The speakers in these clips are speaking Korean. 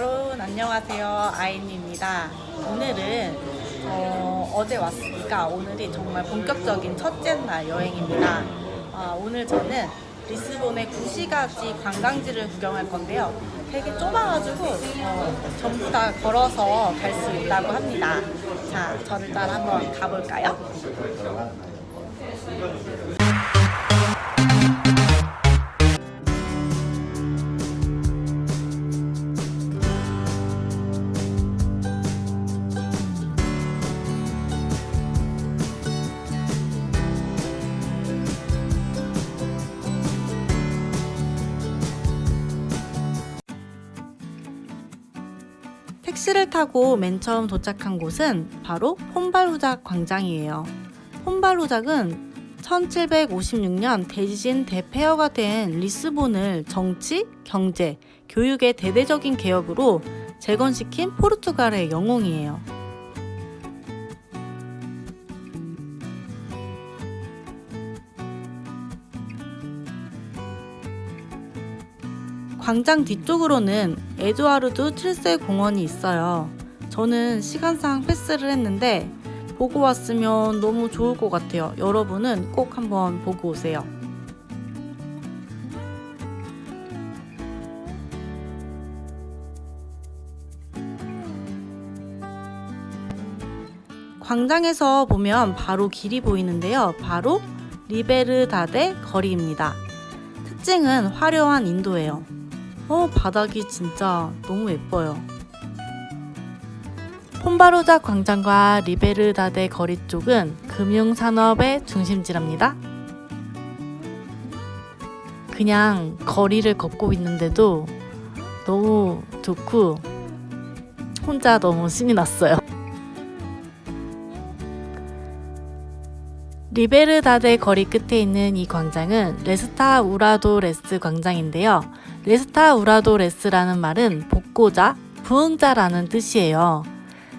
여러분 안녕하세요 아인입니다. 오늘은 어, 어제 왔으니까 오늘이 정말 본격적인 첫째 날 여행입니다. 아, 오늘 저는 리스본의 구시가지 관광지를 구경할 건데요. 되게 좁아가지고 어, 전부 다 걸어서 갈 수 있다고 합니다. 자, 저를 따라 한번 가볼까요? 택시를 타고 맨 처음 도착한 곳은 바로 폰발루작 광장이에요. 폰발루작은 1756년 대지진 대폐허가 된 리스본을 정치, 경제, 교육의 대대적인 개혁으로 재건시킨 포르투갈의 영웅이에요. 광장 뒤쪽으로는 에드와르드 7세 공원이 있어요. 저는 시간상 패스를 했는데 보고 왔으면 너무 좋을 것 같아요. 여러분은 꼭 한번 보고 오세요. 광장에서 보면 바로 길이 보이는데요. 바로 리베르다데 거리입니다. 특징은 화려한 인도예요. 어, 바닥이 진짜 너무 예뻐요. 폰바로자 광장과 리베르다데 거리 쪽은 금융산업의 중심지랍니다. 그냥 거리를 걷고 있는데도 너무 좋고 혼자 너무 신이 났어요. 리베르다데 거리 끝에 있는 이 광장은 레스타 우라도 레스 광장인데요. 레스타 우라도 레스라는 말은 복고자, 부흥자라는 뜻이에요.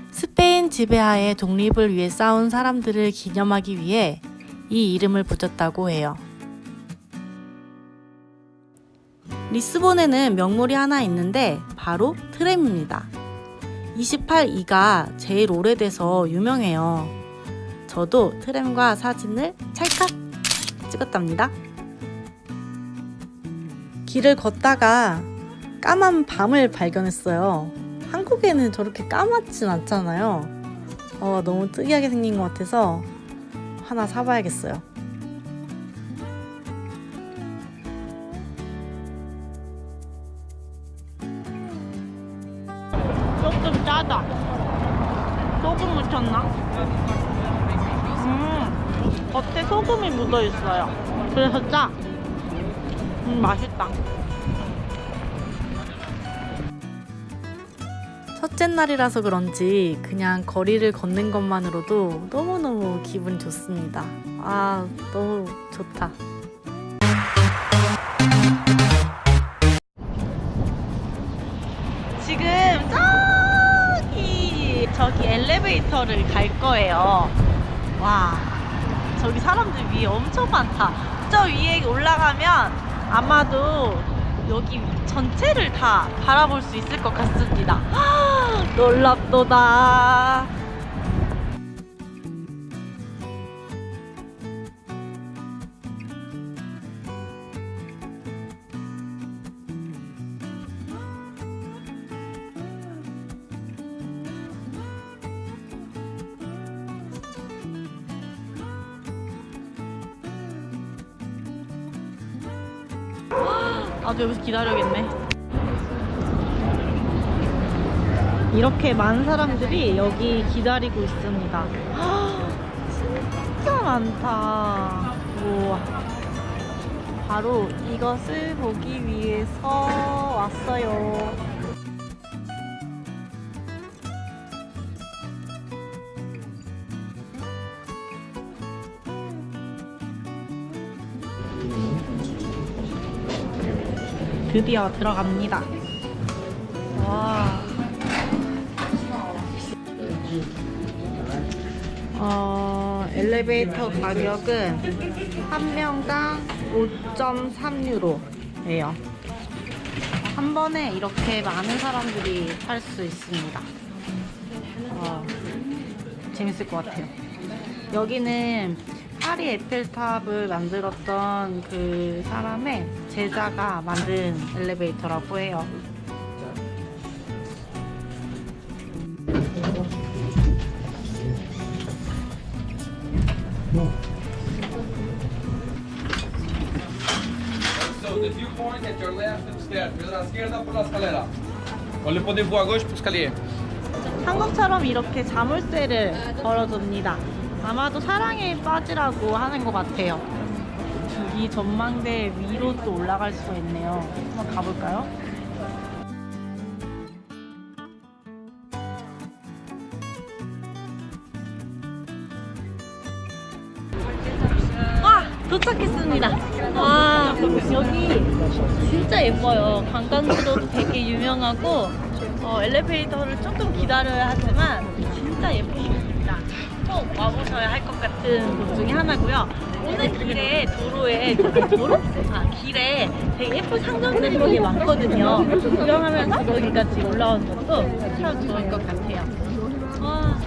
스페인 지배하에 독립을 위해 싸운 사람들을 기념하기 위해 이 이름을 붙였다고 해요. 리스본에는 명물이 하나 있는데 바로 트램입니다. 28이가 제일 오래돼서 유명해요. 저도 트램과 사진을 찰칵 찍었답니다. 길을 걷다가 까만 밤을 발견했어요. 한국에는 저렇게 까맣진 않잖아요. 어, 너무 특이하게 생긴 것 같아서 하나 사봐야겠어요. 조금 짜다. 소금 묻혔나? 음, 겉에 소금이 묻어 있어요. 그래서 짜. 음, 맛있다. 첫째 날이라서 그런지 그냥 거리를 걷는 것만으로도 너무너무 기분 좋습니다. 아, 너무 좋다. 지금 저기 저기 엘리베이터를 갈 거예요. 와, 저기 사람들 위에 엄청 많다. 저 위에 올라가면 아마도 여기 전체를 다 바라볼 수 있을 것 같습니다. 놀랍도다. 나도 여기서 기다려야겠네. 이렇게 많은 사람들이 여기 기다리고 있습니다. 진짜 많다. 우와. 바로 이것을 보기 위해서 왔어요. 드디어 들어갑니다. 와. 어, 엘리베이터 가격은 한 명당 5.3유로예요. 한 번에 이렇게 많은 사람들이 탈 수 있습니다. 와, 재밌을 것 같아요. 여기는 파리 에펠탑을 만들었던 그 사람의 제자가 만든 엘리베이터라고 해요. 한국처럼 이렇게 자물쇠를 걸어줍니다. 아마도 사랑에 빠지라고 하는 것 같아요. 이 전망대 위로 또 올라갈 수가 있네요. 한번 가볼까요? 와 도착했습니다. 와 여기 진짜 예뻐요. 관광지로도 되게 유명하고 어, 엘리베이터를 조금 기다려야 하지만 같은 곳 중에 하나고요. 오늘 길에 도로에 도로? 아 길에 되게 예쁜 상점들이 되게 많거든요. 구경하면서 여기까지 올라오는 것도 참 좋을 것 같아요. 와.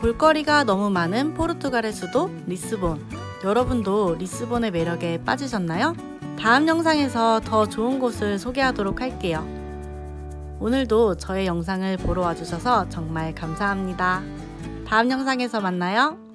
볼거리가 너무 많은 포르투갈의 수도 리스본. 여러분도 리스본의 매력에 빠지셨나요? 다음 영상에서 더 좋은 곳을 소개하도록 할게요. 오늘도 저의 영상을 보러 와주셔서 정말 감사합니다. 다음 영상에서 만나요.